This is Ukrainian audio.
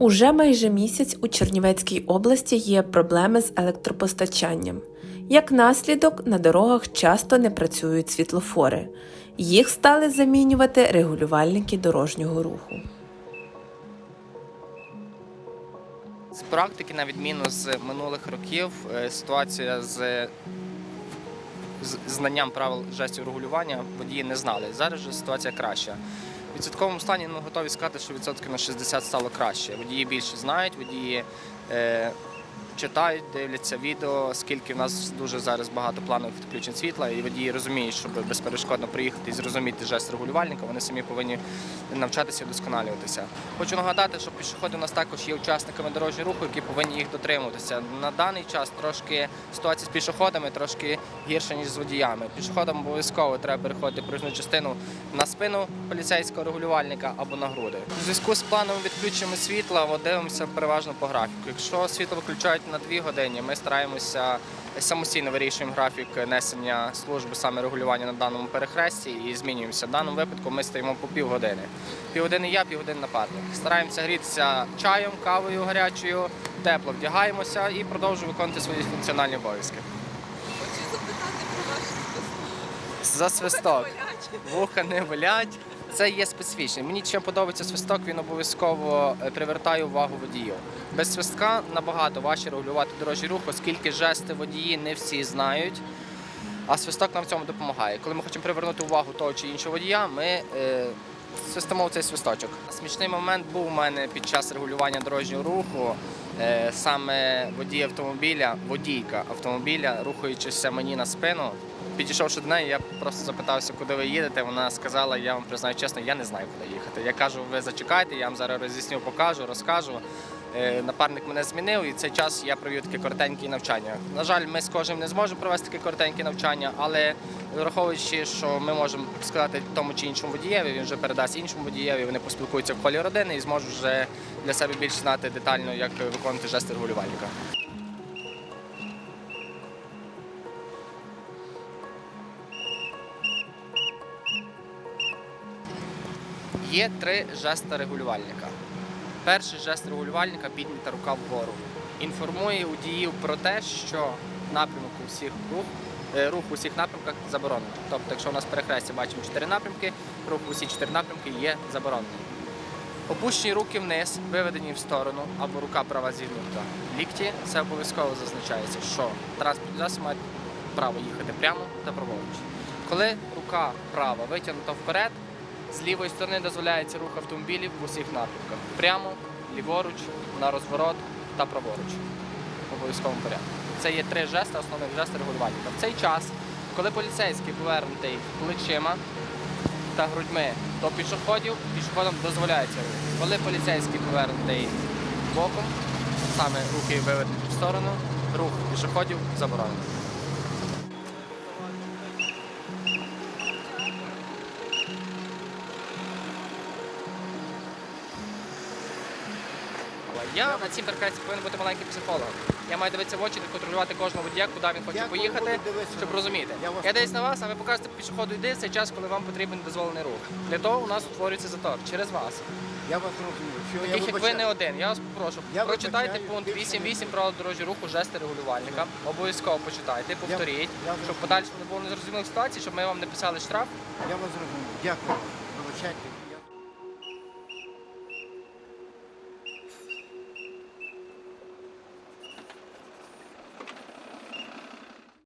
Уже майже місяць у Чернівецькій області є проблеми з електропостачанням. Як наслідок, на дорогах часто не працюють світлофори. Їх стали замінювати регулювальники дорожнього руху. З практики, на відміну з минулих років, е, ситуація з, знанням правил жестів регулювання водії не знали. Зараз же ситуація краща. Відсотковому стані ми готові сказати, що відсотки на 60 стало краще. Водії більше знають, водії е, читають, дивляться відео, скільки в нас дуже зараз багато планових відключень світла, і водії розуміють, щоб безперешкодно приїхати і зрозуміти жест регулювальника, вони самі повинні навчатися і вдосконалюватися. Хочу нагадати, що пішоходи у нас також є учасниками дорожнього руху, які повинні їх дотримуватися. На даний час трошки ситуація з пішоходами трошки гірша, ніж з водіями. Пішоходам обов'язково треба переходити проїзну частину на спину поліцейського регулювальника або на груди. У зв'язку з плановим відключенням світла от дивимося переважно по графіку. Якщо світло виключають на 2 години, ми стараємося самостійно вирішуємо графік несення служби саме регулювання на даному перехресті і змінюємося. В даному випадку ми стоїмо по півгодини. Півгодини я, півгодини напарник. Стараємося грітися чаєм, кавою гарячою, тепло вдягаємося і продовжуємо виконувати свої функціональні обов'язки. Хочу запитати про ваш свисток. За свисток. Вуха не болять. Це є специфічне. Мені чим подобається свисток, він обов'язково е, привертає увагу водіїв. Без свистка набагато важче регулювати дорожній рух, оскільки жести водії не всі знають. А свисток нам в цьому допомагає. Коли ми хочемо привернути увагу того чи іншого водія, ми е, свистимо в цей свисточок. Смішний момент був у мене під час регулювання дорожнього руху. Е, саме водій автомобіля, водійка автомобіля, рухаючися мені на спину. Підійшовши до неї, я просто запитався, куди ви їдете. Вона сказала, я вам признаю чесно, я не знаю, куди їхати. Я кажу, ви зачекайте, я вам зараз роз'ясню, покажу, розкажу. Е, Напарник мене змінив, і цей час я провів таке коротеньке навчання. На жаль, ми з кожним не зможемо провести таке коротеньке навчання, але враховуючи, що ми можемо сказати тому чи іншому водієві, він вже передасть іншому водієві, вони поспілкуються в колі родини і зможуть вже для себе більше знати детально, як виконувати жести регулювальника. Є три жеста регулювальника. Перший жест регулювальника піднята рука вгору. Інформує водіїв про те, що напрямок у всіх рух, е, рух у всіх напрямках заборонений. Тобто, якщо у нас перехрестя бачимо чотири напрямки, рух у всі чотири напрямки є заборонений. Опущені руки вниз, виведені в сторону або рука права зігнута. в Лікті це обов'язково зазначається, що транспортні засоби мають право їхати прямо та праворуч. Коли рука права витягнута вперед, з лівої сторони дозволяється рух автомобілів в усіх напрямках. Прямо, ліворуч, на розворот та праворуч. В обов'язковому порядку. Це є три жести, основних жести регулювальника. В цей час, коли поліцейський повернутий плечима та грудьми до пішоходів, пішоходам дозволяється рух. Коли поліцейський повернутий боком, саме руки вивернуті в сторону, рух пішоходів заборонений. Я на цій перехресті повинен бути маленьким психологом. Я маю дивитися в очі, контролювати кожного водія, куди він хоче Я поїхати, дивитися щоб на- розуміти. Я вас Я дивлюсь на вас, а ви покажете пішоходу йди цей час, коли вам потрібен дозволений рух. Для того у нас утворюється затор через вас. Я вас розумію. Що я Таких як ви вибачаю. не один. Я вас попрошу, Я прочитайте вибачаю, пункт більше 8.8 правил дорожнього руху, жести регулювальника. Обов'язково почитайте, повторіть, я щоб подальше не було незрозумілих ситуацій, щоб ми вам не писали штраф. Я вас розумію. Дякую. Вибачайте.